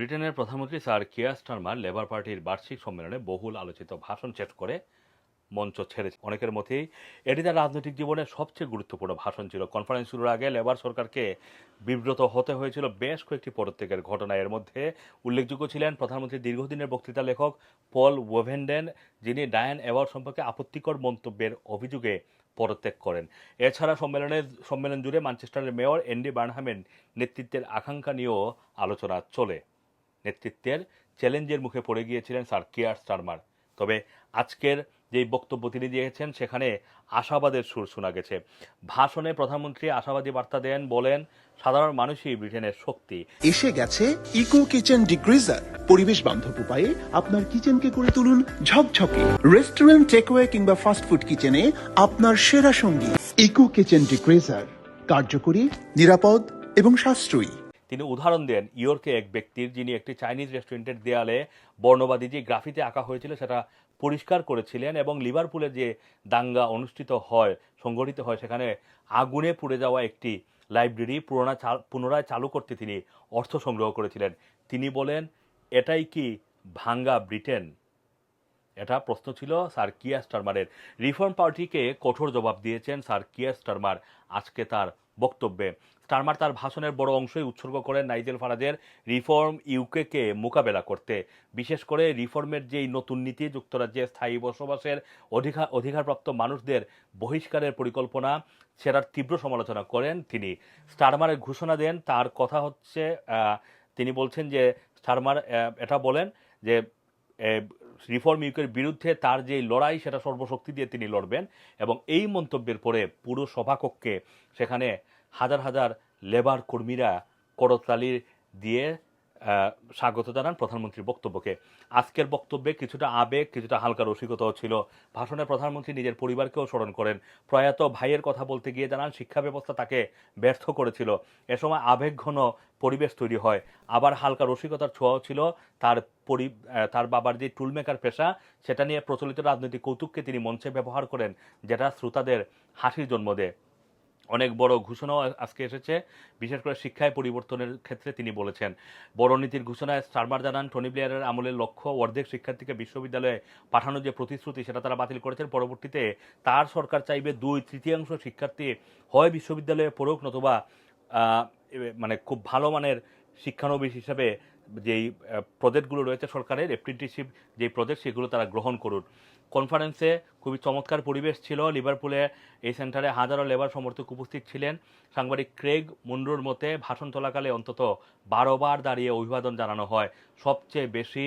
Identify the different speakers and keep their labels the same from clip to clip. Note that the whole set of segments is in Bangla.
Speaker 1: ব্রিটেনের প্রধানমন্ত্রী স্যার কিয়ার স্টারমার লেবার পার্টির বার্ষিক সম্মেলনে বহুল আলোচিত ভাষণ শেষ করে মঞ্চ ছেড়েছে। অনেকের মতেই এটি তার রাজনৈতিক জীবনের সবচেয়ে গুরুত্বপূর্ণ ভাষণ ছিল। কনফারেন্স শুরুর আগে লেবার সরকারকে বিব্রত হতে হয়েছিল বেশ কয়েকটি পদত্যাগের ঘটনা। এর মধ্যে উল্লেখযোগ্য ছিলেন প্রধানমন্ত্রীর দীর্ঘদিনের বক্তৃতা লেখক পল ওয়েভেন্ডেন, যিনি ডায়ান অ্যাওয়ার্ড সম্পর্কে আপত্তিকর মন্তব্যের অভিযোগে পদত্যাগ করেন। এছাড়া সম্মেলনে, সম্মেলন জুড়ে ম্যানচেস্টারের মেয়র এন্ডি বার্নহামের নেতৃত্বের আকাঙ্ক্ষা নিয়েও আলোচনা চলে। নেতৃত্বের চ্যালেঞ্জের মুখে পড়ে গিয়েছিলেন স্যার কেয়ার স্টারমার। তবে আজকের যেই বক্তব্য তিনি দিয়েছেন, সেখানে আশাবাদের সুর শোনা গেছে। ভাষণে প্রধানমন্ত্রী আশাবাদী বার্তা দেন, বলেন, সাধারণ মানুষই ব্রিটেনের শক্তি।
Speaker 2: এসে গেছে ইকো কিচেন ডিগ্রিজার। পরিবেশ বান্ধব উপায়ে আপনার কিচেনকে করে তুলুন ঝকঝকে। রেস্টুরেন্ট, টেকওয়ে কিংবা ফাস্ট ফুড কিচেনে আপনার সেরা সঙ্গী। ইকো কিচেন ডিগ্রিজার, কার্যকরী, নিরাপদ এবং সাশ্রয়ী।
Speaker 1: তিনি উদাহরণ দেন ইয়র্কে এক ব্যক্তির, যিনি একটি চাইনিজ রেস্টুরেন্টের দেয়ালে বর্ণবাদী যে গ্রাফিতে আঁকা হয়েছিল সেটা পরিষ্কার করেছিলেন এবং লিভারপুলে যে দাঙ্গা অনুষ্ঠিত হয় সংগঠিত হয়, সেখানে আগুনে পুড়ে যাওয়া একটি লাইব্রেরি পুরোনা পুনরায় চালু করতে তিনি অর্থ সংগ্রহ করেছিলেন। তিনি বলেন, এটাই কি ভাঙ্গা ব্রিটেন? এটা প্রশ্ন ছিল স্যার কিয়া স্টারমারের। রিফর্ম পার্টিকে কঠোর জবাব দিয়েছেন স্যার কিয়া স্টারমার। আজকে তার বক্তব্যে। স্টারমার তার ভাষণের বড় অংশই উৎসর্গ করেন নাইজেল ফারাজের রিফর্ম ইউকেকে মোকাবেলা করতে। বিশেষ করে রিফর্মের যেই নতুন নীতি, যুক্তরাজ্যে স্থায়ী বসবাসের অধিকার অধিকারপ্রাপ্ত মানুষদের বহিষ্কারের পরিকল্পনা, সেটার তীব্র সমালোচনা করেন তিনি। স্টারমারের ঘোষণা দেন, তার কথা হচ্ছে তিনি বলছেন যে স্টারমার এটা বলেন যে রিফর্ম ইউকের বিরুদ্ধে তার যে লড়াই, সেটা সর্বশক্তি দিয়ে তিনি লড়বেন এবং এই মন্তব্যের পরে পুরো সভাকক্ষে সেখানে হাজার হাজার লেবার কর্মীরা করতালি দিয়ে স্বাগত জানান প্রধানমন্ত্রীর বক্তব্যকে। আজকের বক্তব্যে কিছুটা আবেগ, কিছুটা হালকা রসিকতাও ছিল। ভাষণে প্রধানমন্ত্রী নিজের পরিবারকেও স্মরণ করেন। প্রয়াত ভাইয়ের কথা বলতে গিয়ে জানান, শিক্ষা ব্যবস্থা তাকে ব্যর্থ করেছিল। এ সময় আবেগঘন পরিবেশ তৈরি হয়। আবার হালকা রসিকতার ছোঁয়াও ছিল। তার পরি তার বাবার যে টুলমেকার পেশা, সেটা নিয়ে প্রচলিত রাজনৈতিক কৌতুককে তিনি মঞ্চে ব্যবহার করেন, যেটা শ্রোতাদের হাসির জন্ম দেয়। অনেক বড় ঘোষণাও আজকে এসেছে। বিশেষ করে শিক্ষায় পরিবর্তনের ক্ষেত্রে তিনি বলেছেন। বড় নীতির ঘোষণায় স্টারমার জানান, টনি ব্লেয়ারের আমলের লক্ষ্য অর্ধেক শিক্ষার্থীকে বিশ্ববিদ্যালয়ে পাঠানোর যে প্রতিশ্রুতি, সেটা তারা বাতিল করেছেন। পরবর্তীতে তার সরকার চাইবে দুই তৃতীয়াংশ শিক্ষার্থী হয় বিশ্ববিদ্যালয়ে পড়ুক নতুবা মানে খুব ভালো মানের শিক্ষানবিশ হিসাবে যেই প্রজেক্টগুলো রয়েছে সরকারের অ্যাপ্রেন্টিসশিপ যে প্রজেক্ট সেগুলো তারা গ্রহণ করুন। কনফারেন্সে খুবই চমৎকার পরিবেশ ছিল। লিভারপুলে এই সেন্টারে হাজারো লেবার সমর্থক উপস্থিত ছিলেন। সাংবাদিক ক্রেগ মুন্ডুর মতে, ভাষণ চলাকালে অন্তত বারোবার দাঁড়িয়ে অভিবাদন জানানো হয়। সবচেয়ে বেশি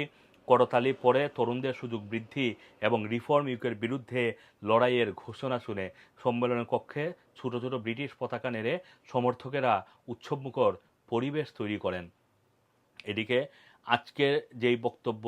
Speaker 1: করতালি পরে তরুণদের সুযোগ বৃদ্ধি এবং রিফর্ম ইউকের বিরুদ্ধে লড়াইয়ের ঘোষণা শুনে। সম্মেলনের কক্ষে ছোট ছোট ব্রিটিশ পতাকা নেড়ে সমর্থকেরা উৎসবমুখর পরিবেশ তৈরি করেন। এদিকে আজকের যেই বক্তব্য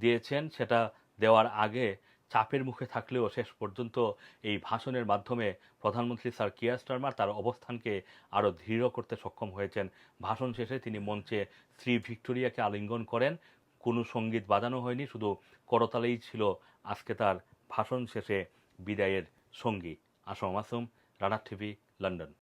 Speaker 1: দিয়েছেন, সেটা দেওয়ার আগে চাপের মুখে থাকলেও শেষ পর্যন্ত এই ভাষণের মাধ্যমে প্রধানমন্ত্রী স্যার কিয়ার স্টারমার তার অবস্থানকে আরও দৃঢ় করতে সক্ষম হয়েছেন। ভাষণ শেষে তিনি মঞ্চে শ্রী ভিক্টোরিয়াকে আলিঙ্গন করেন। কোনো সংগীত বাজানো হয়নি, শুধু করতালেই ছিল আজকে তার ভাষণ শেষে বিদায়ের সঙ্গী। আসম আসুম রানার টিভি, লন্ডন।